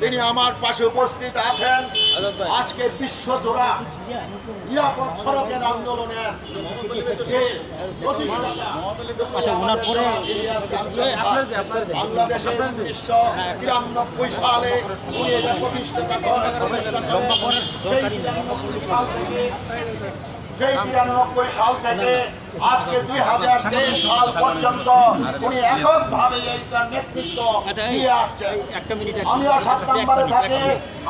তিনি আমার পাশে উপস্থিত আছেন। আজকে বিশ্ব জোড়া নিরাপদ সড়কের আন্দোলনের আচ্ছা, ওনার পরে- ইলিয়াস কাঞ্চন ভাই, বাংলাদেশে উনিশশো তিরানব্বই সালে প্রতিষ্ঠাতা করেন সেই সাল থেকে সেই তিরানব্বই সাল থেকে আজকে দুই হাজার তেইশ সাল পর্যন্ত উনি এককভাবে এইটার নেতৃত্ব আচ্ছা, দিয়ে আসছেন। আমিও সাত নম্বরে থাকি।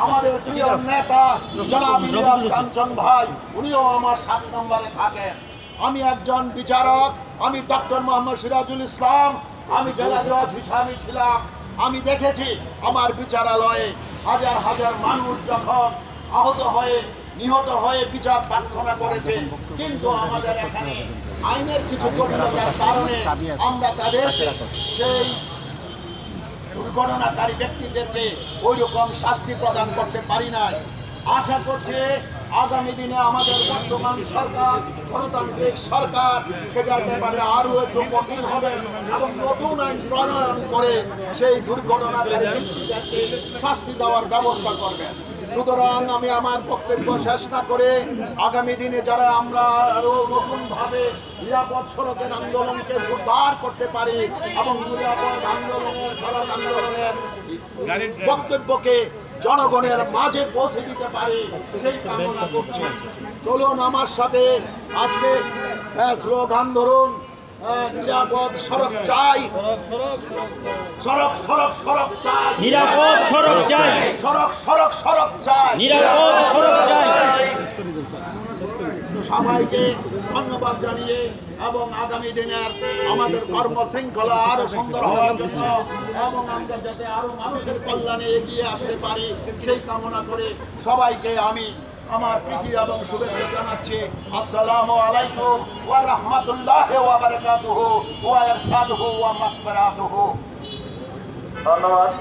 আমাদের প্রিয় নেতা জনাব ইলিয়াস কাঞ্চন ভাই উনিও আমার সাত নম্বরে থাকেন। আমি একজন বিচারক আমি ডক্টর মোহাম্মদ সিরাজুল ইসলাম আমি জেলা জজ হিসাবে ছিলাম। আমি দেখেছি আমার বিচারালয়ে হাজার হাজার মানুষ যখন আহত হয়ে নিহত হয়ে বিচার প্রার্থনা করেছে। কিন্তু আমাদের এখানে আইনের কিছু জটিলতার কারণে আমরা তাদেরকে সেই দুর্ঘটনাকারী ব্যক্তিদেরকে ওই রকম শাস্তি প্রদান করতে পারি নাই। আশা করছি আগামী দিনে আমাদের বর্তমান সরকার, গণতান্ত্রিক সরকার, সেটার ব্যাপারে আরও একটু কঠিন হবে এবং নতুন আইন প্রণয়ন করে সেই দুর্ঘটনাকারী ব্যক্তিদেরকে শাস্তি দেওয়ার ব্যবস্থা করবেন সুতরাং আমি আমার বক্তব্য শেষ না করে আগামী দিনে যারা আমরা আরও নতুনভাবে নিরাপদ সড়কের আন্দোলনকে জোরদার করতে পারি এবং নিরাপদ আন্দোলনের সড়ক আন্দোলনের বক্তব্যকে জনগণের মাঝে পৌঁছে দিতে পারি সেই কামনা করছি। চলুন আমার সাথে আজকে আহ, স্লোগান ধরুন। নিরাপদ সড়ক চাই। সড়ক সড়ক সড়ক চাই। নিরাপদ সড়ক চাই। সড়ক সড়ক সড়ক চাই। নিরাপদ সড়ক চাই। সবাইকে ধন্যবাদ জানিয়ে এবং আগামী দিনের আমাদের কর্মশৃঙ্খলা আরও সুন্দর হওয়ার জন্য এবং আমরা যাতে আরও মানুষের কল্যাণে এগিয়ে আসতে পারি সেই কামনা করে সবাইকে আমি আমার প্রীতি এবং শুভেচ্ছা জানাচ্ছি। আসসালামু আলাইকুম ওয়া রাহমাতুল্লাহি ওয়া বারাকাতুহু ওয়া ইরশাদুহু ওয়া মাগফিরাতুহু। ধন্যবাদ